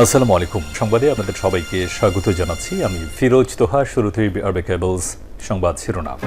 আসসালামু আলাইকুম। সংবাদে আপনাদের সবাইকে স্বাগত জানাচ্ছি। আমি ফিরোজ তোহা, শুরুতেই আরবে কেবলস সংবাদ শিরোনাম।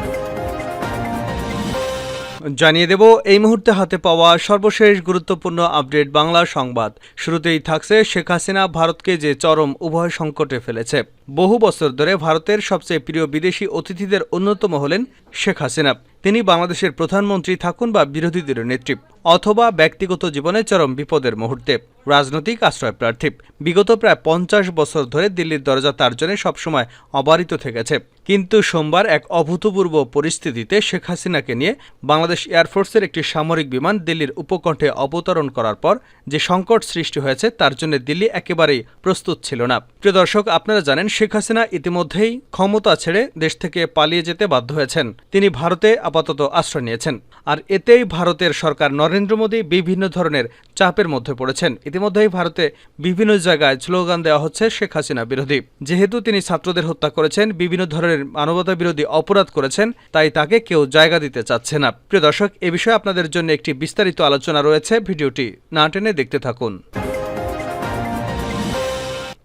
জানিয়ে দেব, এই মুহূর্তে হাতে পাওয়া সর্বশেষ গুরুত্বপূর্ণ আপডেট বাংলা সংবাদ। শুরুতেই থাকছে শেখ হাসিনা ভারতকে যে চরম উভয় সংকটে ফেলেছে। বহু বছর ধরে ভারতের সবচেয়ে প্রিয় বিদেশি অতিথিদের অন্যতম হলেন শেখ হাসিনা। তিনি বাংলাদেশের প্রধানমন্ত্রী থাকুন বা বিরোধীদের নেত্রী অথবা ব্যক্তিগত জীবনে চরম বিপদের মুহূর্তে। রাজনৈতিক আশ্রয় প্রার্থী বিগত প্রায় পঞ্চাশ বছর ধরে দিল্লির দরজা তার জন্য সবসময় অবারিত থেকেছে। কিন্তু সোমবার এক অভূতপূর্ব পরিস্থিতিতে শেখ হাসিনাকে নিয়ে বাংলাদেশ এয়ারফোর্সের একটি সামরিক বিমান দিল্লির উপকণ্ঠে অবতরণ করার পর যে সংকট সৃষ্টি হয়েছে তার জন্য দিল্লি একেবারেই প্রস্তুত ছিল না। প্রিয় দর্শক, আপনারা জানেন শেখ হাসিনা ইতিমধ্যেই ক্ষমতা ছেড়ে দেশ থেকে পালিয়ে যেতে বাধ্য হয়েছেন। তিনি ভারতে আপাতত আশ্রয় নিয়েছেন। আর এতেই ভারতের সরকার নরেন্দ্র মোদী বিভিন্ন ধরনের চাপের মধ্যে পড়েছেন। ইতিমধ্যেই ভারতে বিভিন্ন জায়গায় স্লোগান দেওয়া হচ্ছে শেখ হাসিনা বিরোধী। যেহেতু তিনি ছাত্রদের হত্যা করেছেন, বিভিন্ন ধরনের মানবতা বিরোধী অপরাধ করেছেন, তাই তাকে কেউ জায়গা দিতে চাচ্ছে না। প্রিয় দর্শক, এ বিষয়ে আপনাদের জন্য একটি বিস্তারিত আলোচনা রয়েছে। ভিডিওটি না টেনে দেখতে থাকুন।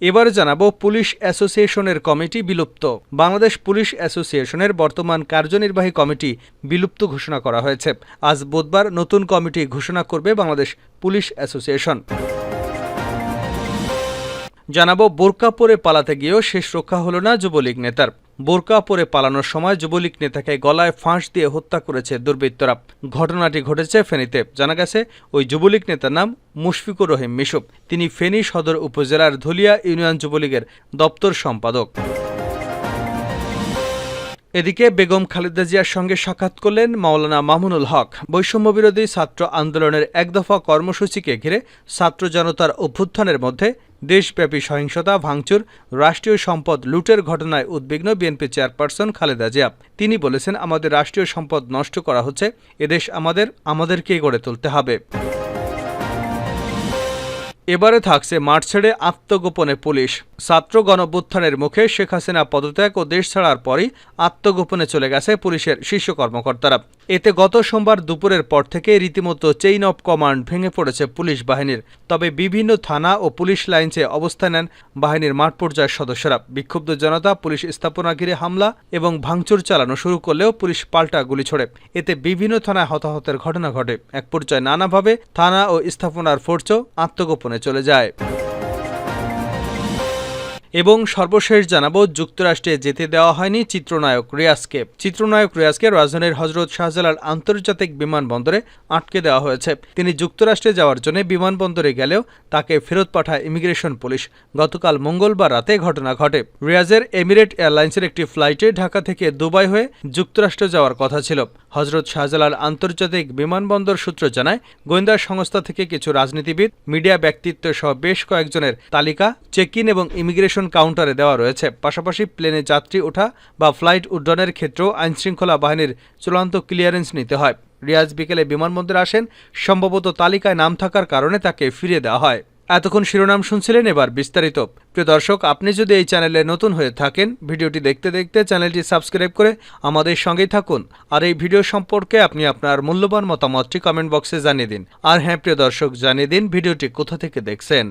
এবার জানাব পুলিশ অ্যাসোসিয়েশনের কমিটি বিলুপ্ত। বাংলাদেশ পুলিশ অ্যাসোসিয়েশনের বর্তমান কার্যনির্বাহী কমিটি বিলুপ্ত ঘোষণা করা হয়েছে। আজ বুধবার নতুন কমিটি ঘোষণা করবে বাংলাদেশ পুলিশ অ্যাসোসিয়েশন। জানাব বোরকা পরে পালাতে গিয়েও শেষ রক্ষা হল না যুবলীগ নেতার। বোরকা পরে পালানোর সময় যুবলীগ নেতাকে গলায় ফাঁস দিয়ে হত্যা করেছে দুর্বৃত্তরা। ঘটনাটি ঘটেছে ফেনীতে। জানা গেছে, ওই যুবলীগ নেতার নাম মুশফিকুর রহিম মিশুপ তিনি ফেনী সদর উপজেলার ধুলিয়া ইউনিয়ন যুবলীগের দপ্তর সম্পাদক। এদিকে বেগম খালেদা জিয়ার সঙ্গে সাক্ষাৎ করলেন মাওলানা মামুনুল হক। বৈষম্যবিরোধী ছাত্র আন্দোলনের এক দফা কর্মসূচিকে ঘিরে ছাত্র জনতার অভ্যুত্থানের মধ্যে দেশব্যাপী সহিংসতা, ভাঙচুর, রাষ্ট্রীয় সম্পদ লুটের ঘটনায় উদ্বিগ্ন বিএনপি চেয়ারপারসন খালেদা জিয়া। তিনি বলেছেন, আমাদের রাষ্ট্রীয় সম্পদ নষ্ট করা হচ্ছে এদেশ আমাদের আমাদেরকে গড়ে তুলতে হবে। এবারে থাকছে মাঠ ছেড়ে আত্মগোপনে পুলিশ। ছাত্র গণভ্যুত্থানের মুখে শেখ হাসিনা পদত্যাগ ও দেশ ছাড়ার পরই আত্মগোপনে চলে গেছে পুলিশের শীর্ষ কর্মকর্তারা। এতে গত সোমবার দুপুরের পর থেকে রীতিমতো চেইন অব কমান্ড ভেঙে পড়েছে পুলিশ বাহিনীর। তবে বিভিন্ন থানা ও পুলিশ লাইনসে অবস্থান নেন বাহিনীর মাঠ পর্যায়ের সদস্যরা। বিক্ষুব্ধ জনতা পুলিশ স্থাপনা ঘিরে হামলা এবং ভাঙচুর চালানো শুরু করলেও পুলিশ পাল্টা গুলি ছোড়ে। এতে বিভিন্ন থানায় হতাহতের ঘটনা ঘটে। এক পর্যায়ে নানাভাবে থানা ও স্থাপনার ফোর্সও আত্মগোপনে চলে যায়। এবং সর্বশেষ জানাব, যুক্তরাষ্ট্রে যেতে দেওয়া হয়নি চিত্রনায়ক রিয়াজকে। চিত্রনায়ক রিয়াজকে রাজধানীর হজরত শাহজালাল আন্তর্জাতিক বিমানবন্দরে আটকে দেওয়া হয়েছে। তিনি যুক্তরাষ্ট্রে যাওয়ার জন্য বিমানবন্দরে গেলেও তাকে ফেরত পাঠায় ইমিগ্রেশন পুলিশ। গতকাল মঙ্গলবার রাতে ঘটনা ঘটে। রিয়াজের এমিরেট এয়ারলাইন্সের একটি ফ্লাইটে ঢাকা থেকে দুবাই হয়ে যুক্তরাষ্ট্রে যাওয়ার কথা ছিল। হজরত শাহজালাল আন্তর্জাতিক বিমানবন্দর সূত্র জানায়, গোয়েন্দা সংস্থা থেকে কিছু রাজনীতিবিদ, মিডিয়া ব্যক্তিত্ব সহ বেশ কয়েকজনের তালিকা চেক ইন এবং ইমিগ্রেশন কাউন্টারে দেওয়া রয়েছে। পাশাপাশি প্লেনে যাত্রী ওঠা বা ফ্লাইট উড্ডয়নের ক্ষেত্রেও আইনশৃঙ্খলা বাহিনীর চূড়ান্ত ক্লিয়ারেন্স নিতে হয়। রিয়াজ বিকেলে বিমানবন্দরে আসেন। সম্ভবত তালিকায় নাম থাকার কারণে তাকে ফিরিয়ে দেওয়া হয়। এতক্ষণ শিরোনাম শুনছিলেন এবার বিস্তারিত। প্রিয় দর্শক, আপনি যদি এই চ্যানেলে নতুন হয়ে থাকেন, ভিডিওটি দেখতে দেখতে চ্যানেলটি সাবস্ক্রাইব করে আমাদের সঙ্গেই থাকুন। আর এই ভিডিও সম্পর্কে আপনি আপনার মূল্যবান মতামতটি কমেন্ট বক্সে জানিয়ে দিন। আর হ্যাঁ প্রিয় দর্শক, জানিয়ে দিন ভিডিওটি কোথা থেকে দেখছেন।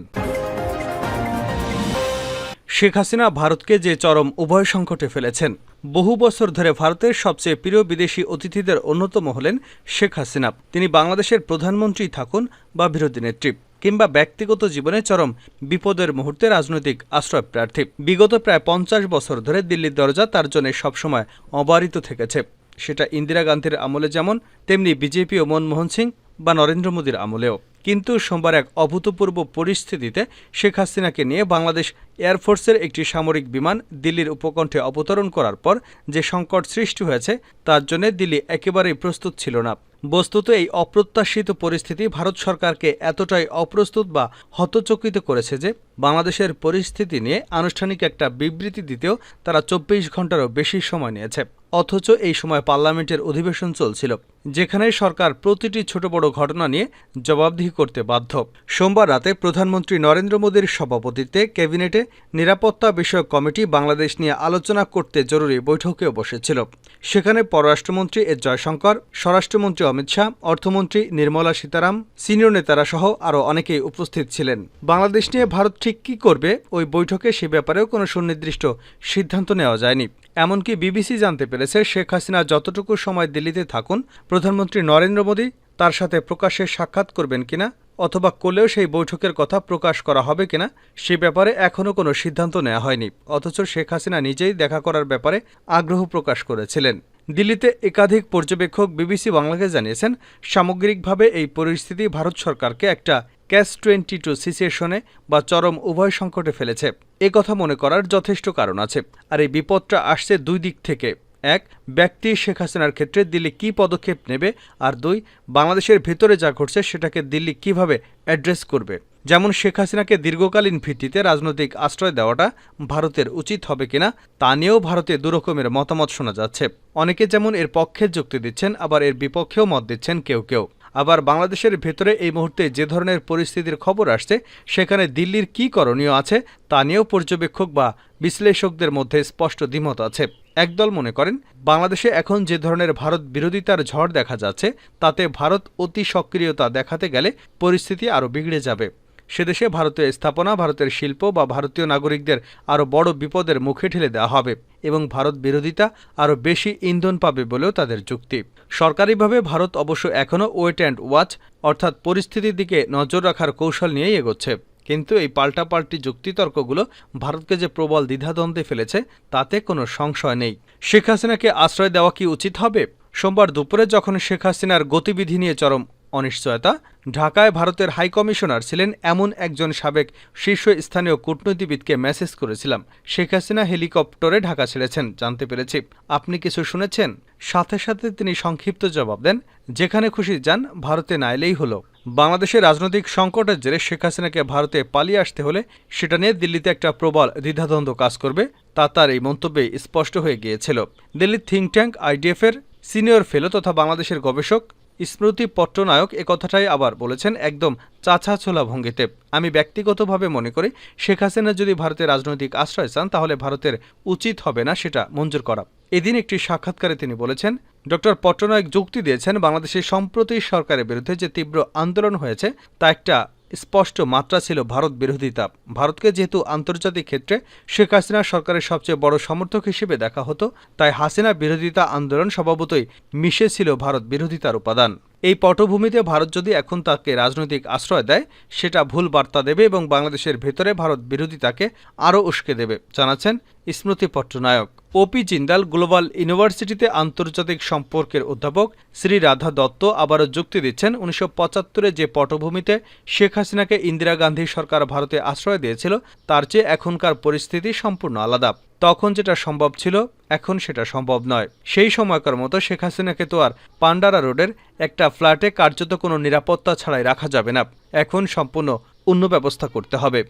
শেখ হাসিনা ভারতকে যে চরম উভয় সংকটে ফেলেছেন, বহু বছর ধরে ভারতের সবচেয়ে প্রিয় বিদেশি অতিথিদের অন্যতম হলেন শেখ হাসিনা। তিনি বাংলাদেশের প্রধানমন্ত্রী থাকুন বা বিরোধী নেত্রী, কিংবা ব্যক্তিগত জীবনে চরম বিপদের মুহূর্তে রাজনৈতিক আশ্রয় প্রার্থী। বিগত প্রায় পঞ্চাশ বছর ধরে দিল্লির দরজা তার জন্য সবসময় অবারিত থেকেছে। সেটা ইন্দিরা গান্ধীর আমলে যেমন, তেমনি বিজেপি ও মনমোহন সিং বা নরেন্দ্র মোদীর আমলেও। কিন্তু সোমবার এক অভূতপূর্ব পরিস্থিতিতে শেখ হাসিনাকে নিয়ে বাংলাদেশ এয়ারফোর্সের একটি সামরিক বিমান দিল্লির উপকণ্ঠে অবতরণ করার পর যে সংকট সৃষ্টি হয়েছে, তার জন্য দিল্লি একেবারেই প্রস্তুত ছিল না। বস্তুত এই অপ্রত্যাশিত পরিস্থিতি ভারত সরকারকে এতটাই অপ্রস্তুত বা হতচকিত করেছে যে, বাংলাদেশের পরিস্থিতি নিয়ে আনুষ্ঠানিক একটা বিবৃতি দিতেও তারা চব্বিশ ঘন্টারও বেশি সময় নিয়েছে। অথচ এই সময় পার্লামেন্টের অধিবেশন চলছিল, যেখানে সরকার প্রতিটি ছোট বড় ঘটনা নিয়ে জবাবদিহি করতে বাধ্য। সোমবার রাতে প্রধানমন্ত্রী নরেন্দ্র মোদীর সভাপতিত্বে ক্যাবিনেটে নিরাপত্তা বিষয়ক কমিটি বাংলাদেশ নিয়ে আলোচনা করতে জরুরি বৈঠকেও বসেছিল। সেখানে পররাষ্ট্রমন্ত্রী এস জয়শঙ্কর, স্বরাষ্ট্রমন্ত্রী অমিত শাহ, অর্থমন্ত্রী নির্মলা সীতারাম, সিনিয়র নেতারা সহ আরও অনেকেই উপস্থিত ছিলেন। বাংলাদেশ নিয়ে ভারত ঠিক কী করবে ওই বৈঠকে সে ব্যাপারেও কোনো সুনির্দিষ্ট সিদ্ধান্ত নেওয়া যায়নি। এমনকি বিবিসি জানতে পেরেছে, শেখ হাসিনা যতটুকু সময় দিল্লিতে থাকুন, প্রধানমন্ত্রী নরেন্দ্র মোদী তার সাথে প্রকাশ্যে সাক্ষাৎ করবেন কিনা, অথবা করলেও সেই বৈঠকের কথা প্রকাশ করা হবে কিনা, সে ব্যাপারে এখনও কোনো সিদ্ধান্ত নেওয়া হয়নি। অথচ শেখ হাসিনা নিজেই দেখা করার ব্যাপারে আগ্রহ প্রকাশ করেছিলেন। দিল্লিতে একাধিক পর্যবেক্ষক বিবিসি বাংলাকে জানিয়েছেন, সামগ্রিকভাবে এই পরিস্থিতি ভারত সরকারকে একটা ক্যাশ টোয়েন্টি টু সিচুয়েশনে বা চরম উভয় সংকটে ফেলেছে। এ কথা মনে করার যথেষ্ট কারণ আছে। আর এই বিপদটা আসছে দুই দিক থেকে। এক, ব্যক্তি শেখ হাসিনার ক্ষেত্রে দিল্লি কী পদক্ষেপ নেবে? আর দুই, বাংলাদেশের ভেতরে যা ঘটছে সেটাকে দিল্লি কীভাবে অ্যাড্রেস করবে? যেমন শেখ হাসিনাকে দীর্ঘকালীন ভিত্তিতে রাজনৈতিক আশ্রয় দেওয়াটা ভারতের উচিত হবে কিনা, তা নিয়েও ভারতে দুরকমের মতামত শোনা যাচ্ছে। অনেকে যেমন এর পক্ষে যুক্তি দিচ্ছেন, আবার এর বিপক্ষেও মত দিচ্ছেন কেউ কেউ। আবার বাংলাদেশের ভেতরে এই মুহূর্তে যে ধরনের পরিস্থিতির খবর আসছে, সেখানে দিল্লির কি করণীয় আছে তা নিয়েও পর্যবেক্ষক বা বিশ্লেষকদের মধ্যে স্পষ্ট দ্বিমত আছে। একদল মনে করেন, বাংলাদেশে এখন যে ধরনের ভারত বিরোধিতার ঝড় দেখা যাচ্ছে, তাতে ভারত অতি সক্রিয়তা দেখাতে গেলে পরিস্থিতি আরও বিগড়ে যাবে। সেদেশে ভারতীয় স্থাপনা, ভারতের শিল্প বা ভারতীয় নাগরিকদের আরও বড় বিপদের মুখে ঠেলে দেওয়া হবে এবং ভারত বিরোধিতা আরও বেশি ইন্ধন পাবে বলেও তাদের যুক্তি। সরকারিভাবে ভারত অবশ্য এখনও ওয়েট অ্যান্ড ওয়াচ অর্থাৎ পরিস্থিতির দিকে নজর রাখার কৌশল নিয়েই এগোচ্ছে। কিন্তু এই পাল্টাপাল্টি যুক্তিতর্কগুলো ভারতকে যে প্রবল দ্বিধাদ্বন্দ্বে ফেলেছে, তাতে কোনো সংশয় নেই। শেখ হাসিনাকে আশ্রয় দেওয়া কি উচিত হবে? সোমবার দুপুরে যখন শেখ হাসিনার গতিবিধি নিয়ে চরম অনিশ্চয়তা, ঢাকায় ভারতের হাইকমিশনার ছিলেন এমন একজন সাবেক শীর্ষস্থানীয় কূটনীতিবিদকে মেসেজ করেছিলাম। শেখ হাসিনা হেলিকপ্টারে ঢাকা ছেড়েছেন, জানতে পেরেছি। আপনি কিছু শুনেছেন? সাথে সাথে তিনি সংক্ষিপ্ত জবাব দেন, যেখানে খুশি যান, ভারতে না এলেই হলো। বাংলাদেশের রাজনৈতিক সংকটের জেরে শেখ হাসিনাকে ভারতে পালিয়ে আসতে হলে সেটা নিয়ে দিল্লিতে একটা প্রবল দ্বিধাদ্বন্দ্ব কাজ করবে, তা তার এই মন্তব্যে স্পষ্ট হয়ে গিয়েছিল। দিল্লির থিঙ্ক ট্যাঙ্ক, আইডিএফের সিনিয়র ফেলো তথা বাংলাদেশের গবেষক স্মৃতি পট্টনায়ক কথাটাই আবার বলেছেন একদম চাছা ছোলা ভঙ্গিতে। আমি ব্যক্তিগতভাবে মনে করি, শেখ হাসিনা যদি ভারতের রাজনৈতিক আশ্রয় চান, তাহলে ভারতের উচিত হবে না সেটা মঞ্জুর করা। এদিন একটি সাক্ষাৎকারে তিনি বলেছেন ডক্টর পট্টনায়ক যুক্তি দিয়েছেন, বাংলাদেশের সম্প্রতি সরকারের বিরুদ্ধে যে তীব্র আন্দোলন হয়েছে, তা একটা স্পষ্ট মাত্রা ছিল ভারত বিরোধিতা ভারতকে যেহেতু আন্তর্জাতিক ক্ষেত্রে শেখ হাসিনা সরকারের সবচেয়ে বড় সমর্থক হিসেবে দেখা হতো, তাই হাসিনা বিরোধিতা আন্দোলন স্বভাবতই মিশে ছিল ভারত বিরোধিতার উপাদান। এই পটভূমিতে ভারত যদি এখন তাকে রাজনৈতিক আশ্রয় দেয়, সেটা ভুল বার্তা দেবে এবং বাংলাদেশের ভেতরে ভারত বিরোধিতাকে আরও উস্কে দেবে, জানাচ্ছেন স্মৃতি পট্টনায়ক ওপি জিন্দাল গ্লোবাল ইউনিভার্সিটিতে আন্তর্জাতিক সম্পর্কের অধ্যাপক শ্রী রাধা দত্ত আবারও যুক্তি দিচ্ছেন, উনিশশো পঁচাত্তরে যে পটভূমিতে শেখ হাসিনাকে ইন্দিরা গান্ধী সরকার ভারতে আশ্রয় দিয়েছিল, তার চেয়ে এখনকার পরিস্থিতি সম্পূর্ণ আলাদা। তখন যেটা সম্ভব ছিল, এখন সেটা সম্ভব নয়। সেই সময়কার মতো শেখ হাসিনাকে তো আর পান্ডারা রোডের একটা ফ্ল্যাটে কার্যত কোনো নিরাপত্তা ছাড়াই রাখা যাবে না। এখন সম্পূর্ণ অন্য ব্যবস্থা করতে হবে।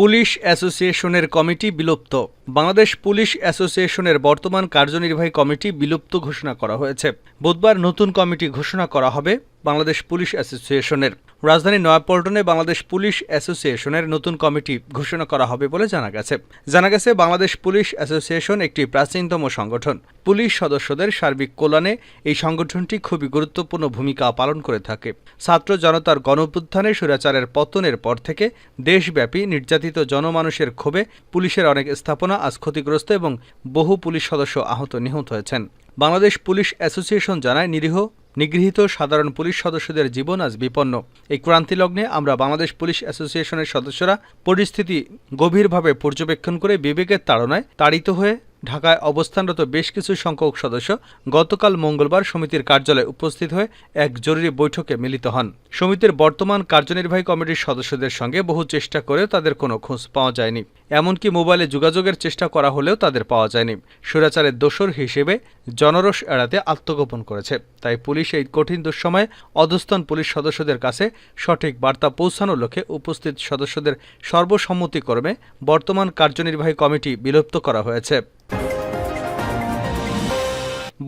পুলিশ অ্যাসোসিয়েশনের কমিটি বিলুপ্ত। বাংলাদেশ পুলিশ অ্যাসোসিয়েশনের বর্তমান কার্যনির্বাহী কমিটি বিলুপ্ত ঘোষণা করা হয়েছে। বুধবার নতুন কমিটি ঘোষণা করা হবে বাংলাদেশ পুলিশ অ্যাসোসিয়েশনের। রাজধানী নয়াপল্টনে বাংলাদেশ পুলিশ অ্যাসোসিয়েশনের নতুন কমিটি ঘোষণা করা হবে বলে জানা গেছে। জানা গেছে, বাংলাদেশ পুলিশ অ্যাসোসিয়েশন একটি প্রাচীনতম সংগঠন। পুলিশ সদস্যদের সার্বিক কল্যাণে এই সংগঠনটি খুবই গুরুত্বপূর্ণ ভূমিকা পালন করে থাকে। ছাত্র জনতার গণপুত্থানে সুরাচারের পতনের পর থেকে দেশব্যাপী নির্যাতিত জনমানুষের ক্ষোভে পুলিশের অনেক স্থাপনা আজ ক্ষতিগ্রস্ত এবং বহু পুলিশ সদস্য আহত নিহত হয়েছেন। বাংলাদেশ পুলিশ অ্যাসোসিয়েশন জানায়, নিরীহ, নিগৃহীত সাধারণ পুলিশ সদস্যদের জীবন আজ বিপন্ন। এই ক্রান্তিলগ্নে আমরা বাংলাদেশ পুলিশ অ্যাসোসিয়েশনের সদস্যরা পরিস্থিতি গভীরভাবে পর্যবেক্ষণ করে বিবেকের তাড়নায় তাড়িত হয়ে ঢাকায় অবস্থানরত বেশ কিছু সংখ্যক সদস্য গতকাল মঙ্গলবার সমিতির কার্যালয়ে উপস্থিত হয়ে এক জরুরি বৈঠকে মিলিত হন। সমিতির বর্তমান কার্যনির্বাহী কমিটির সদস্যদের সঙ্গে বহু চেষ্টা করে তাদের কোনো খোঁজ পাওয়া যায়নি। এমনকি মোবাইলে যোগাযোগের চেষ্টা করা হলেও তাদের পাওয়া যায়নি। সুরাচারের দোসর হিসেবে জনরস এড়াতে আত্মগোপন করেছে। তাই পুলিশ এই কঠিন দুঃসময়ে অধস্থান পুলিশ সদস্যদের কাছে সঠিক বার্তা পৌঁছানোর লক্ষ্যে উপস্থিত সদস্যদের সর্বসম্মতিক্রমে বর্তমান কার্যনির্বাহী কমিটি বিলুপ্ত করা হয়েছে।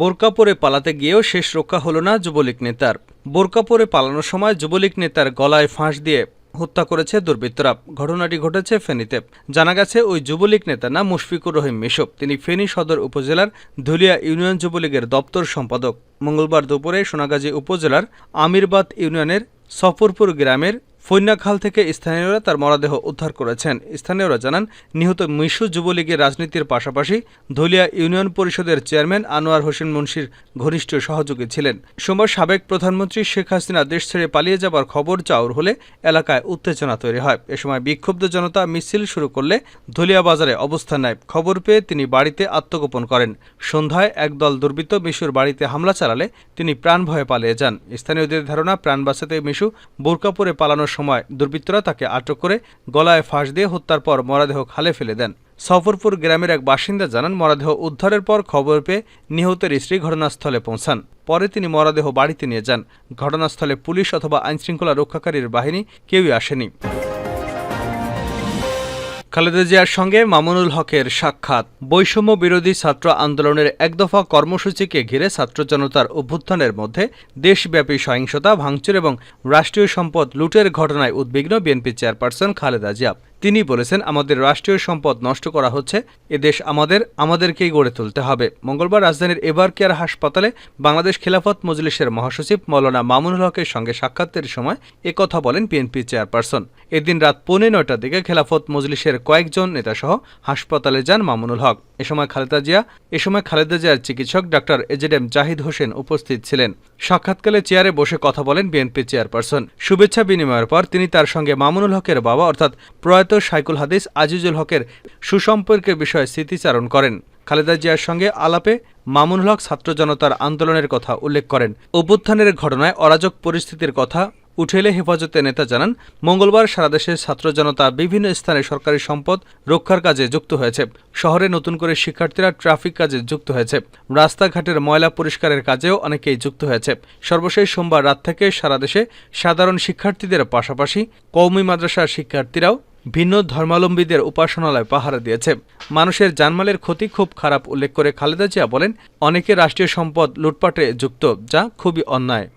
বোরকা পরে পালাতে গিয়েও শেষ রক্ষা হলো না যুবলীগ নেতার। বোরকা পরে পালানোর সময় যুবলীগ নেতার গলায় ফাঁস দিয়ে হত্যা করেছে দুর্বৃত্তরা। ঘটনাটি ঘটেছে ফেনীতে। জানা গেছে, ওই যুবলীগ নেতা নাম মুশফিকুর রহিম মিশব তিনি ফেনী সদর উপজেলার ধুলিয়া ইউনিয়ন যুবলীগের দপ্তর সম্পাদক। মঙ্গলবার দুপুরে সোনাগাজী উপজেলার আমিরবাদ ইউনিয়নের সফরপুর গ্রামের ফৈন্যাখাল থেকে স্থানীয়রা তার মরদেহ উদ্ধার করেছেন। স্থানীয়রা জানান, নিহত মিশু যুবলীগের রাজনীতির পাশাপাশি ধুলিয়া ইউনিয়ন পরিষদের চেয়ারম্যান আনোয়ার হোসেন মুন্সির ঘনিষ্ঠ সহযোগী ছিলেন। সোমবার সাবেক প্রধানমন্ত্রী শেখ হাসিনা দেশ ছেড়ে পালিয়ে যাবার খবর চাউর হলে এলাকায় উত্তেজনা তৈরি হয়। এ সময় বিক্ষুব্ধ জনতা মিছিল শুরু করলে ধুলিয়া বাজারে অবস্থান নেয়। খবর পেয়ে তিনি বাড়িতে আত্মগোপন করেন। সন্ধ্যায় একদল দুর্বৃত্ত মিশুর বাড়িতে হামলা চালালে তিনি প্রাণ ভয়ে পালিয়ে যান। স্থানীয়দের ধারণা প্রাণ বাঁচাতে মিশু বোরকা পরে পালানোর সময় দুর্বৃত্তরা তাকে আটক করে গলায় ফাঁস দিয়ে হত্যার পর মরাদেহ খালে ফেলে দেন। সফরপুর গ্রামের এক বাসিন্দা জানান, মরাদেহ উদ্ধারের পর খবর পেয়ে নিহতের স্ত্রী ঘটনাস্থলে পৌঁছান। পরে তিনি মরাদেহ বাড়িতে নিয়ে যান। ঘটনাস্থলে পুলিশ অথবা আইনশৃঙ্খলা রক্ষাকারীর বাহিনী কেউই আসেনি। খালেদা জিয়ার সঙ্গে মামুনুল হকের সাক্ষাৎ। বৈষম্য বিরোধী ছাত্র আন্দোলনের একদফা কর্মসূচিকে ঘিরে ছাত্র জনতার অভ্যুত্থানের মধ্যে দেশব্যাপী সহিংসতা, ভাঙচুর এবং রাষ্ট্রীয় সম্পদ লুটের ঘটনায় উদ্বিগ্ন বিএনপি চেয়ারপারসন খালেদা জিয়া। তিনি বলেছেন, আমাদের রাষ্ট্রীয় সম্পদ নষ্ট করা হচ্ছে এদেশ আমাদের, আমাদেরকেই গড়ে তুলতে হবে। মঙ্গলবার রাজধানীর এবার কেয়ার হাসপাতালে বাংলাদেশ খেলাফত মজলিসের মহাসচিব মৌলানা মামুনুল হকের সঙ্গে সাক্ষাতের সময় একথা বলেন বিএনপি চেয়ারপারসন। এদিন রাত পৌনে নয়টার দিকে খেলাফত মজলিসের কয়েকজন নেতাসহ হাসপাতালে যান মামুনুল হক। এ সময় খালেদা জিয়া, এ সময় খালেদা জিয়ার চিকিৎসক ডাক্তার এজেডএম জাহিদ হোসেন উপস্থিত ছিলেন। সাক্ষাৎকালে চেয়ারে বসে কথা বলেন বিএনপি চেয়ারপারসন। শুভেচ্ছা বিনিময়ের পর তিনি তার সঙ্গে মামুনুল হকের বাবা, অর্থাৎ প্রয়াত সাইকুল হাদিস আজিজুল হকের সুসম্পর্কের বিষয়ে স্মৃতিচারণ করেন। খালেদা জিয়ার সঙ্গে আলাপে মামুনুল হক ছাত্র জনতার আন্দোলনের কথা উল্লেখ করেন। অভ্যুত্থানের ঘটনায় অরাজক পরিস্থিতির কথা উঠে এলে হেফাজতের নেতা জানান, মঙ্গলবার সারা দেশের ছাত্র জনতা বিভিন্ন স্থানে সরকারি সম্পদ রক্ষার কাজে যুক্ত হয়েছে। শহরে নতুন করে শিক্ষার্থীরা ট্রাফিক কাজে যুক্ত হয়েছে। রাস্তাঘাটের ময়লা পরিষ্কারের কাজেও অনেকেই যুক্ত হয়েছে। সর্বশেষ সোমবার রাত থেকে সারা দেশে সাধারণ শিক্ষার্থীদের পাশাপাশি কৌমি মাদ্রাসার শিক্ষার্থীরাও ভিন্ন ধর্মাবলম্বীদের উপাসনালয় পাহারা দিয়েছে। মানুষের জানমালের ক্ষতি খুব খারাপ উল্লেখ করে খালেদা জিয়া বলেন, অনেকে রাষ্ট্রীয় সম্পদ লুটপাটে যুক্ত, যা খুবই অন্যায়।